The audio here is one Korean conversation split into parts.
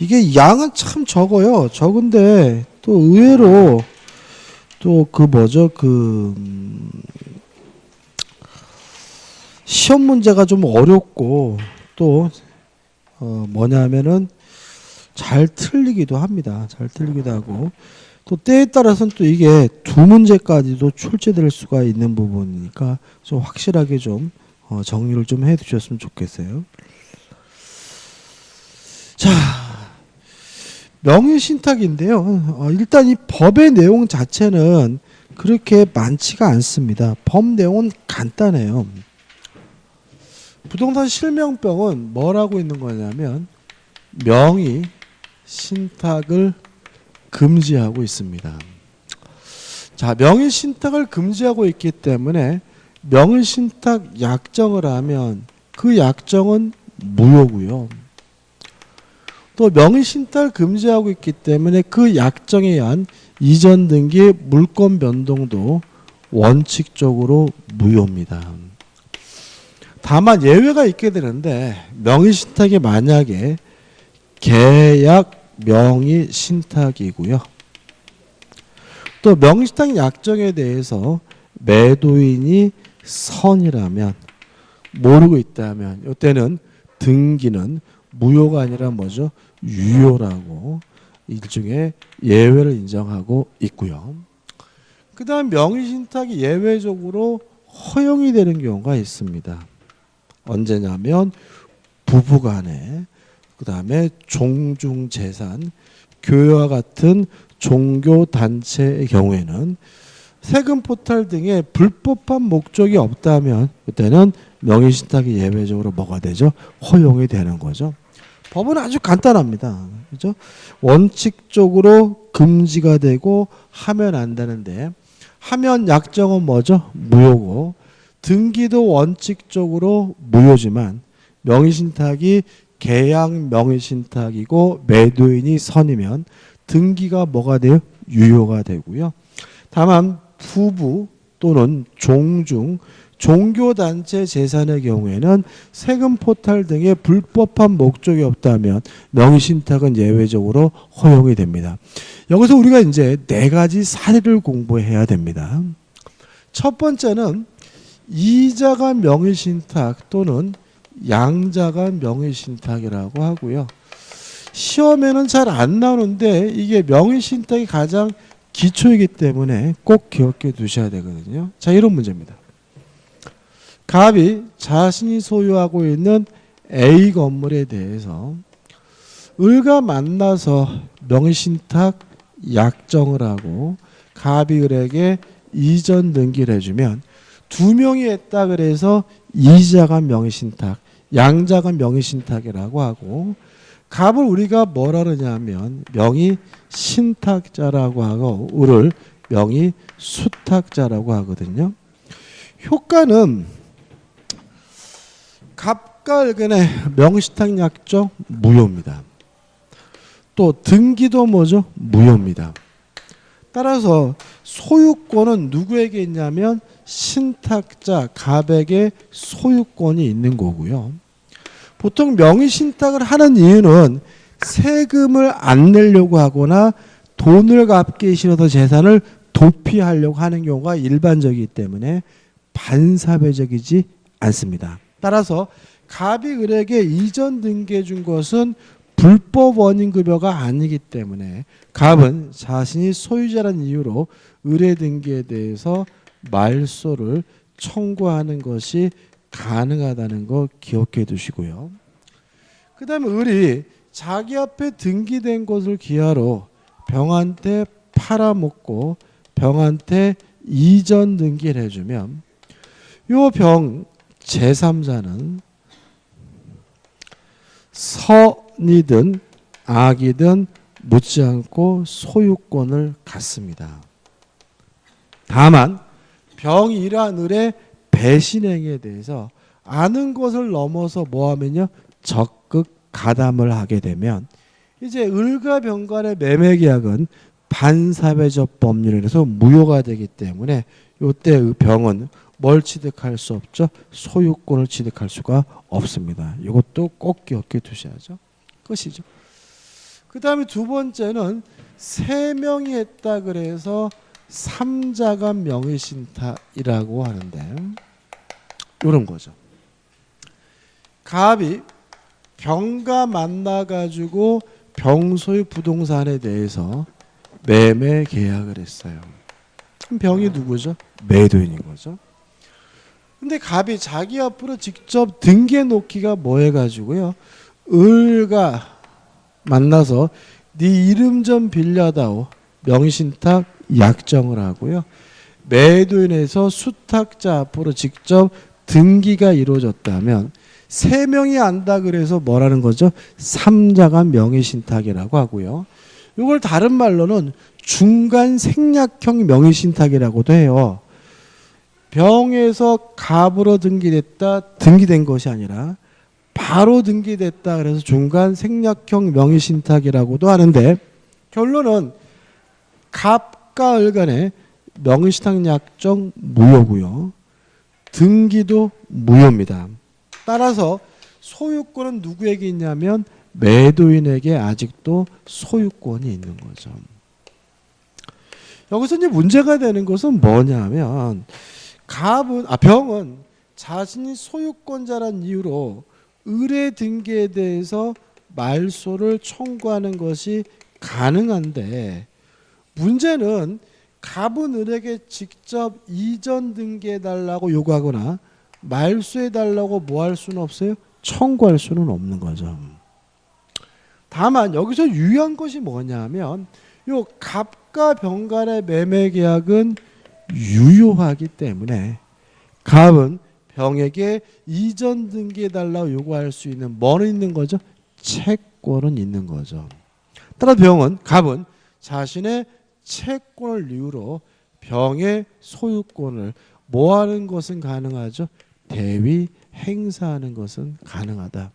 이게 양은 참 적어요. 적은데 또 의외로 또 그 뭐죠 그 음, 시험 문제가 좀 어렵고 또 어, 뭐냐면은 잘 틀리기도 합니다. 잘 틀리기도 하고 또 때에 따라서는 또 이게 두 문제까지도 출제될 수가 있는 부분이니까 좀 확실하게 좀 어, 정리를 좀 해두셨으면 좋겠어요. 자, 명의신탁인데요. 어, 일단 이 법의 내용 자체는 그렇게 많지가 않습니다. 법 내용은 간단해요. 부동산 실명병은 뭐라고 있는 거냐면 명의 신탁을 금지하고 있습니다. 자, 명의 신탁을 금지하고 있기 때문에 명의 신탁 약정을 하면 그 약정은 무효고요. 또 명의 신탁을 금지하고 있기 때문에 그 약정에 의한 이전 등기 물권 변동도 원칙적으로 무효입니다. 다만 예외가 있게 되는데 명의 신탁이 만약에 계약 명의 신탁이고요. 또 명의 신탁 약정에 대해서 매도인이 선이라면 모르고 있다면 이때는 등기는 무효가 아니라 뭐죠? 유효라고 일종의 예외를 인정하고 있고요. 그다음 명의신탁이 예외적으로 허용이 되는 경우가 있습니다. 언제냐면 부부간에 그다음에 종중 재산 교회와 같은 종교 단체의 경우에는 세금 포탈 등의 불법한 목적이 없다면 그때는 명의신탁이 예외적으로 뭐가 되죠? 허용이 되는 거죠. 법은 아주 간단합니다. 그죠? 원칙적으로 금지가 되고 하면 안 되는데 하면 약정은 뭐죠? 무효고 등기도 원칙적으로 무효지만 명의신탁이 계약 명의신탁이고 매도인이 선이면 등기가 뭐가 돼요? 유효가 되고요. 다만 부부 또는 종중 종교단체 재산의 경우에는 세금 포탈 등의 불법한 목적이 없다면 명의신탁은 예외적으로 허용이 됩니다. 여기서 우리가 이제 네 가지 사례를 공부해야 됩니다. 첫 번째는 이자가 명의신탁 또는 양자가 명의신탁이라고 하고요. 시험에는 잘 안 나오는데 이게 명의신탁이 가장 기초이기 때문에 꼭 기억해 두셔야 되거든요. 자, 이런 문제입니다. 갑이 자신이 소유하고 있는 A 건물에 대해서 을과 만나서 명의신탁 약정을 하고 갑이 을에게 이전 등기를 해주면 두 명이 했다 그래서 이자가 명의신탁, 양자가 명의신탁이라고 하고 갑을 우리가 뭐라 그러냐면 명의 신탁자라고 하고 을을 명의 수탁자라고 하거든요. 효과는 을간의 명의신탁 약정 무효입니다. 또 등기도 뭐죠? 무효입니다. 따라서 소유권은 누구에게 있냐면 신탁자 갑에게 소유권이 있는 거고요. 보통 명의 신탁을 하는 이유는 세금을 안 내려고 하거나 돈을 갚기 싫어서 재산을 도피하려고 하는 경우가 일반적이기 때문에 반사회적이지 않습니다. 따라서 갑이 을에게 이전 등기해 준 것은 불법 원인 급여가 아니기 때문에 갑은 자신이 소유자라는 이유로 의뢰 등기에 대해서 말소를 청구하는 것이 가능하다는 거 기억해 두시고요. 그 다음에 을이 자기 앞에 등기된 것을 기하로 병한테 팔아먹고 병한테 이전 등기를 해주면 요 병 제3자는 선이든 악이든 묻지 않고 소유권을 갖습니다. 다만 병이 이러한 을의 배신행에 대해서 아는 것을 넘어서 뭐하면요 적극 가담을 하게 되면 이제 을과 병 간의 매매 계약은 반사회적 법률에서 무효가 되기 때문에 이때 병은 뭘 취득할 수 없죠? 소유권을 취득할 수가 없습니다. 이것도 꼭 기억해 두셔야죠. 끝이죠. 그 다음에 두 번째는 세 명이 했다 그래서 삼자간 명의신탁이라고 하는데 이런 거죠. 갑이 병가 만나가지고 병소의 부동산에 대해서 매매 계약을 했어요. 병이 누구죠? 매도인인 거죠. 근데 갑이 자기 앞으로 직접 등기해 놓기가 뭐 해 가지고요. 을과 만나서 네 이름 좀 빌려다오 명신탁 약정을 하고요. 매도인에서 수탁자 앞으로 직접 등기가 이루어졌다면 세 명이 안다 그래서 뭐라는 거죠? 삼자간 명의신탁이라고 하고요. 이걸 다른 말로는 중간 생략형 명의신탁이라고도 해요. 병에서 갑으로 등기됐다 등기된 것이 아니라 바로 등기됐다 그래서 중간 생략형 명의신탁이라고도 하는데 결론은 갑과 을 간의 명의신탁 약정 무효고요. 등기도 무효입니다. 따라서 소유권은 누구에게 있냐면 매도인에게 아직도 소유권이 있는 거죠. 여기서 이제 문제가 되는 것은 뭐냐면 갑은 아 병은 자신이 소유권자란 이유로 의뢰 등기에 대해서 말소를 청구하는 것이 가능한데 문제는 갑은 을에게 직접 이전 등기해 달라고 요구하거나 말소해 달라고 뭐 할 수는 없어요? 청구할 수는 없는 거죠. 다만 여기서 유의한 것이 뭐냐면 요 갑과 병 간의 매매 계약은 유효하기 때문에 갑은 병에게 이전 등기해 달라고 요구할 수 있는 뭐는 있는 거죠? 채권은 있는 거죠. 따라 병은 갑은 자신의 채권을 이유로 병의 소유권을 뭐하는 것은 가능하죠? 대위 행사하는 것은 가능하다.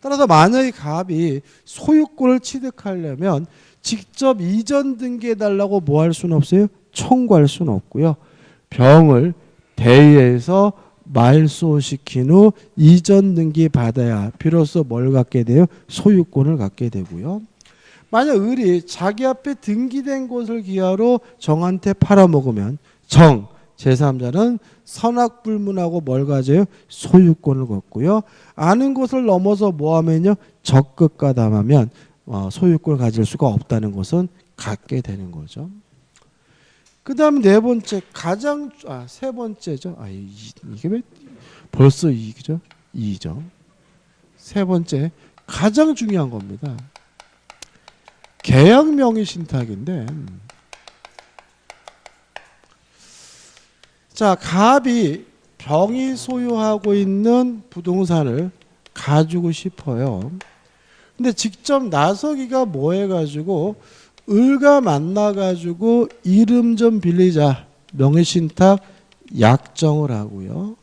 따라서 만약에 갑이 소유권을 취득하려면 직접 이전 등기해 달라고 뭐 할 수는 없어요? 청구할 수는 없고요. 병을 대위해서 말소시킨 후 이전 등기 받아야 비로소 뭘 갖게 돼요? 소유권을 갖게 되고요. 만약 을이 자기 앞에 등기된 곳을 기하로 정한테 팔아먹으면 정 제3자는 선악불문하고 뭘 가져요? 소유권을 갖고요. 아는 것을 넘어서 뭐하면요? 적극 가담하면 어, 소유권을 가질 수가 없다는 것은 갖게 되는 거죠. 그 다음 네 번째 가장 아 세 번째죠. 아 이, 이게 왜 벌써 이죠? 이죠. 세 번째 가장 중요한 겁니다. 계약 명의 신탁인데 자 갑이 병이 소유하고 있는 부동산을 가지고 싶어요. 근데 직접 나서기가 뭐 해가지고 을과 만나가지고 이름 좀 빌리자 명의신탁 약정을 하고요.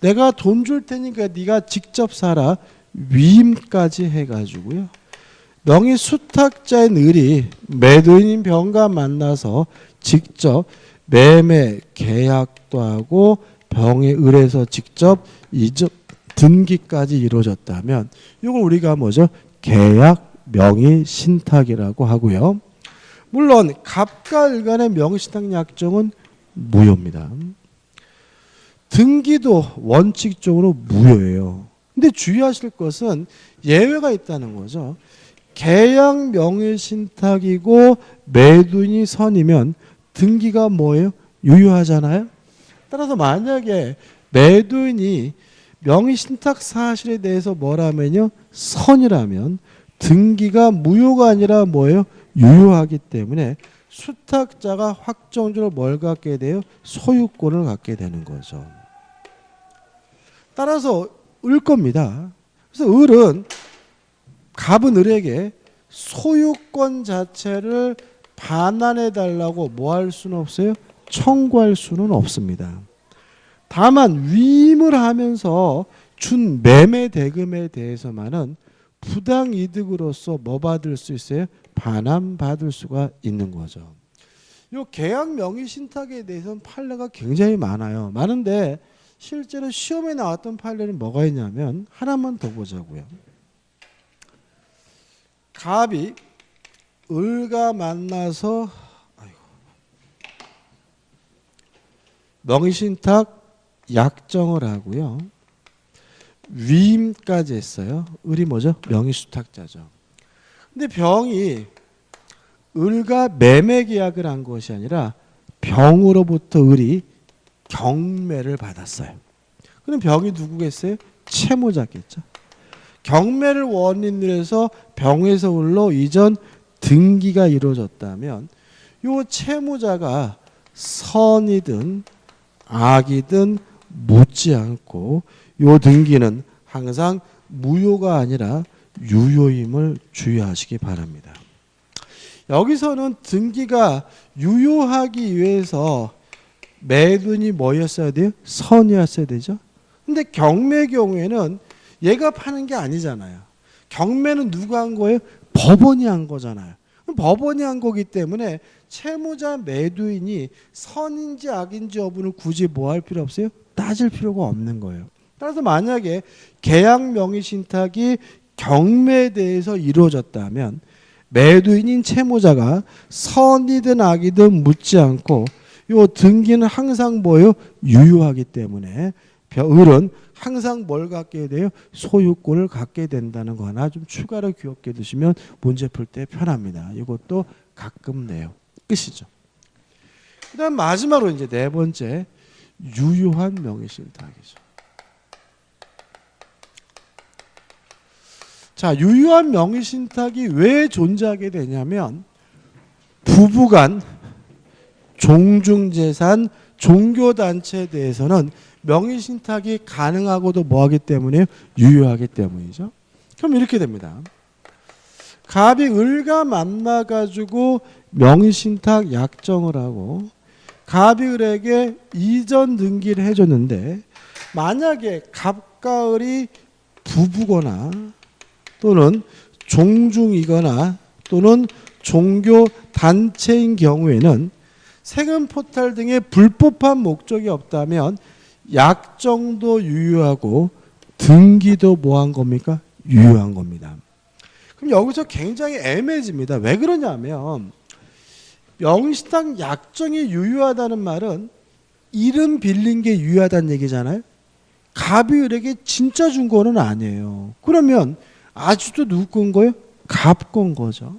내가 돈 줄 테니까 네가 직접 사라 위임까지 해가지고요. 명의 수탁자인 을이 매도인인 병과 만나서 직접 매매 계약도 하고 병의 을에서 직접 이전 등기까지 이루어졌다면 이걸 우리가 뭐죠? 계약 명의 신탁이라고 하고요. 물론 갑과 을 간의 명의 신탁 약정은 무효입니다. 등기도 원칙적으로 무효예요. 근데 주의하실 것은 예외가 있다는 거죠. 계약 명의 신탁이고 매도인이 선이면 등기가 뭐예요? 유효하잖아요. 따라서 만약에 매도인이 명의 신탁 사실에 대해서 뭐라면요? 선이라면 등기가 무효가 아니라 뭐예요? 유효하기 때문에 수탁자가 확정적으로 뭘 갖게 돼요? 소유권을 갖게 되는 거죠. 따라서 을 겁니다. 그래서 을은 갑은 을에게 소유권 자체를 반환해 달라고 뭐 할 수는 없어요? 청구할 수는 없습니다. 다만 위임을 하면서 준 매매 대금에 대해서만은 부당 이득으로서 뭐 받을 수 있어요? 반환 받을 수가 있는 거죠. 요 계약 명의 신탁에 대해서는 판례가 굉장히 많아요. 많은데 실제로 시험에 나왔던 판례는 뭐가 있냐면 하나만 더 보자고요. 갑이 을과 만나서 아이고. 명의 신탁 약정을 하고요. 위임까지 했어요. 을이 뭐죠? 명의 수탁자죠. 근데 병이 을과 매매 계약을 한 것이 아니라 병으로부터 을이 경매를 받았어요. 그럼 병이 누구겠어요? 채무자겠죠. 경매를 원인으로 해서 병에서 을로 이전 등기가 이루어졌다면 요 채무자가 선이든 악이든 묻지 않고 요 등기는 항상 무효가 아니라 유효임을 주의하시기 바랍니다. 여기서는 등기가 유효하기 위해서 매둔이 뭐였어야 돼요? 선이었어야 되죠. 근데 경매 경우에는 얘가 파는 게 아니잖아요. 경매는 누가 한 거예요? 법원이 한 거잖아요. 법원이 한 거기 때문에 채무자 매도인이 선인지 악인지 여부는 굳이 뭐 할 필요 없어요? 따질 필요가 없는 거예요. 따라서 만약에 계약 명의 신탁이 경매에 대해서 이루어졌다면 매도인인 채무자가 선이든 악이든 묻지 않고 요 등기는 항상 뭐요 유효하기 때문에 을은 항상 뭘 갖게 돼요? 소유권을 갖게 된다는 거 하나 좀 추가로 기억해 두시면 문제 풀 때 편합니다. 이것도 가끔 내요. 끝이죠. 그 다음 마지막으로 이제 네 번째 유효한 명의신탁이죠. 자, 유효한 명의 신탁이 왜 존재하게 되냐면 부부간 종중재산 종교단체에 대해서는 명의 신탁이 가능하고도 뭐하기 때문에 유효하기 때문이죠. 그럼 이렇게 됩니다. 갑이 을과 만나 가지고 명의 신탁 약정을 하고 갑이 을에게 이전 등기를 해줬는데 만약에 갑과 을이 부부거나 또는 종중이거나 또는 종교 단체인 경우에는 세금 포탈 등의 불법한 목적이 없다면 약정도 유효하고 등기도 뭐한 겁니까? 유효한 겁니다. 그럼 여기서 굉장히 애매해집니다. 왜 그러냐면 명시당 약정이 유효하다는 말은 이름 빌린 게 유효하다는 얘기잖아요. 갑이 을에게 진짜 준 거는 아니에요. 그러면 아주도 건 거예요? 갑건 거죠.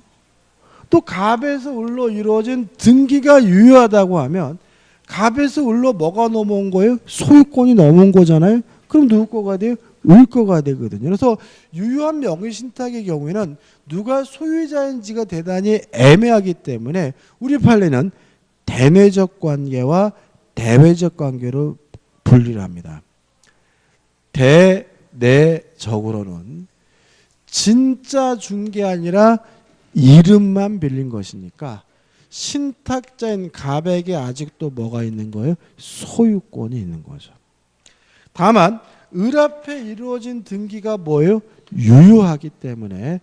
또 갑에서 을로 이루어진 등기가 유효하다고 하면 갑에서 을로 뭐가 넘어온 거예요? 소유권이 넘어온 거잖아요. 그럼 누구 거가 돼요? 을 거가 되거든요. 그래서 유효한 명의신탁의 경우에는 누가 소유자인지가 대단히 애매하기 때문에 우리 판례는 대내적 관계와 대외적 관계로 분리를 합니다. 대내적으로는 진짜 준 게 아니라 이름만 빌린 것이니까 신탁자인 갑에게 아직도 뭐가 있는 거예요? 소유권이 있는 거죠. 다만 을 앞에 이루어진 등기가 뭐예요? 유효하기 때문에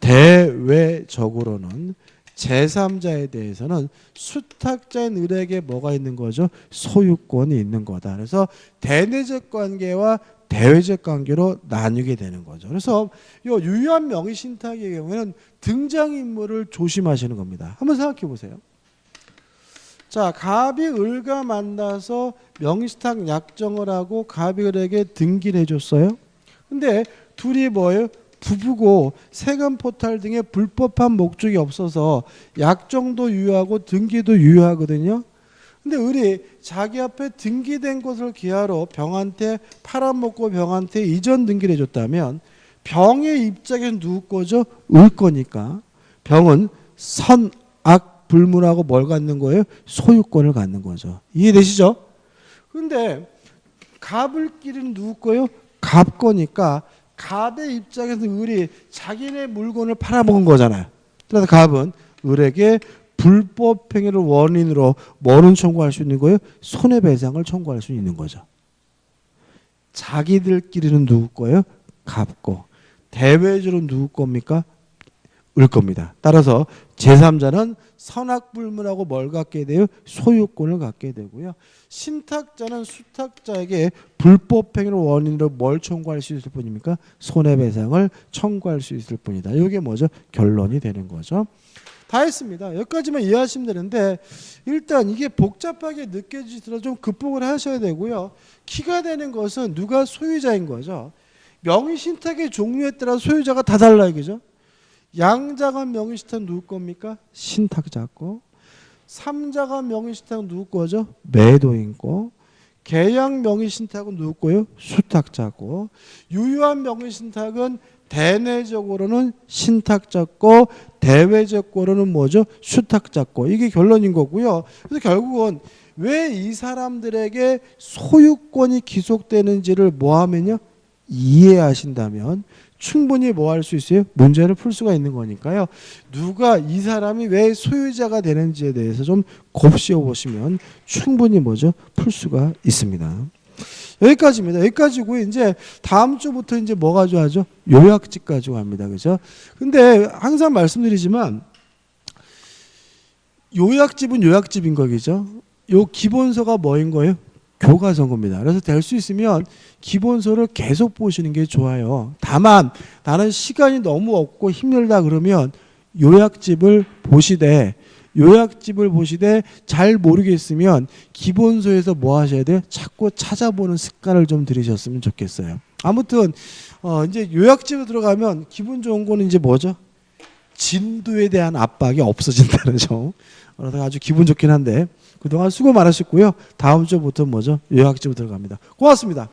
대외적으로는 제3자에 대해서는 수탁자인 을에게 뭐가 있는 거죠? 소유권이 있는 거다. 그래서 대내적 관계와 대외적 관계로 나뉘게 되는 거죠. 그래서 이 유효한 명의 신탁의 경우에는 등장 인물을 조심하시는 겁니다. 한번 생각해 보세요. 자, 갑이 을과 만나서 명의신탁 약정을 하고 갑이 을에게 등기를 해줬어요. 근데 둘이 뭐예요? 부부고 세금 포탈 등의 불법한 목적이 없어서 약정도 유효하고 등기도 유효하거든요. 근데 을이 자기 앞에 등기된 것을 기하로 병한테 팔아먹고 병한테 이전 등기를 해줬다면 병의 입장에서 누구 거죠? 을 거니까 병은 선악 불문하고 뭘 갖는 거예요? 소유권을 갖는 거죠. 이해되시죠? 근데 갑을 끼리는 누구 거예요? 갑 거니까 갑의 입장에서 을이 자기네 물건을 팔아먹은 거잖아요. 그래서 갑은 을에게 불법 행위를 원인으로 뭐는 청구할 수 있는 거예요? 손해배상을 청구할 수 있는 거죠. 자기들끼리는 누구 거예요? 갚고 대외적으로 누구 겁니까? 을 겁니다. 따라서 제3자는 선악불문하고 뭘 갖게 돼요? 소유권을 갖게 되고요. 신탁자는 수탁자에게 불법 행위를 원인으로 뭘 청구할 수 있을 뿐입니까? 손해배상을 청구할 수 있을 뿐이다. 이게 뭐죠? 결론이 되는 거죠. 다 했습니다. 여기까지만 이해하시면 되는데 일단 이게 복잡하게 느껴지더라도 좀 극복을 하셔야 되고요. 키가 되는 것은 누가 소유자인 거죠. 명의신탁의 종류에 따라 소유자가 다 달라요. 그죠? 양자간 명의신탁 누구 겁니까? 신탁자 거. 삼자간 명의신탁 누구 거죠? 매도인 거. 계약 명의신탁은 누구 거예요? 수탁자고. 유효한 명의신탁은 대내적으로는 신탁자 거, 대외적으로는 뭐죠? 수탁자 거. 이게 결론인 거고요. 그래서 결국은 왜 이 사람들에게 소유권이 기속되는지를 뭐 하면요? 이해하신다면 충분히 뭐 할 수 있어요? 문제를 풀 수가 있는 거니까요. 누가 이 사람이 왜 소유자가 되는지에 대해서 좀 곱씹어 보시면 충분히 뭐죠? 풀 수가 있습니다. 여기까지입니다. 여기까지고 이제 다음 주부터 이제 뭐 가져가죠? 요약집 가지고 합니다. 그죠? 근데 항상 말씀드리지만 요약집은 요약집인 거겠죠? 요 기본서가 뭐인 거예요? 교과서인 겁니다. 그래서 될 수 있으면 기본서를 계속 보시는 게 좋아요. 다만 나는 시간이 너무 없고 힘들다 그러면 요약집을 보시되 요약집을 보시되 잘 모르겠으면 기본서에서 뭐 하셔야 돼요? 자꾸 찾아보는 습관을 좀 들이셨으면 좋겠어요. 아무튼 어 이제 요약집에 들어가면 기분 좋은 거는 이제 뭐죠? 진도에 대한 압박이 없어진다는 점. 그래서 아주 기분 좋긴 한데 그동안 수고 많으셨고요. 다음 주부터 뭐죠? 요약집으로 들어갑니다. 고맙습니다.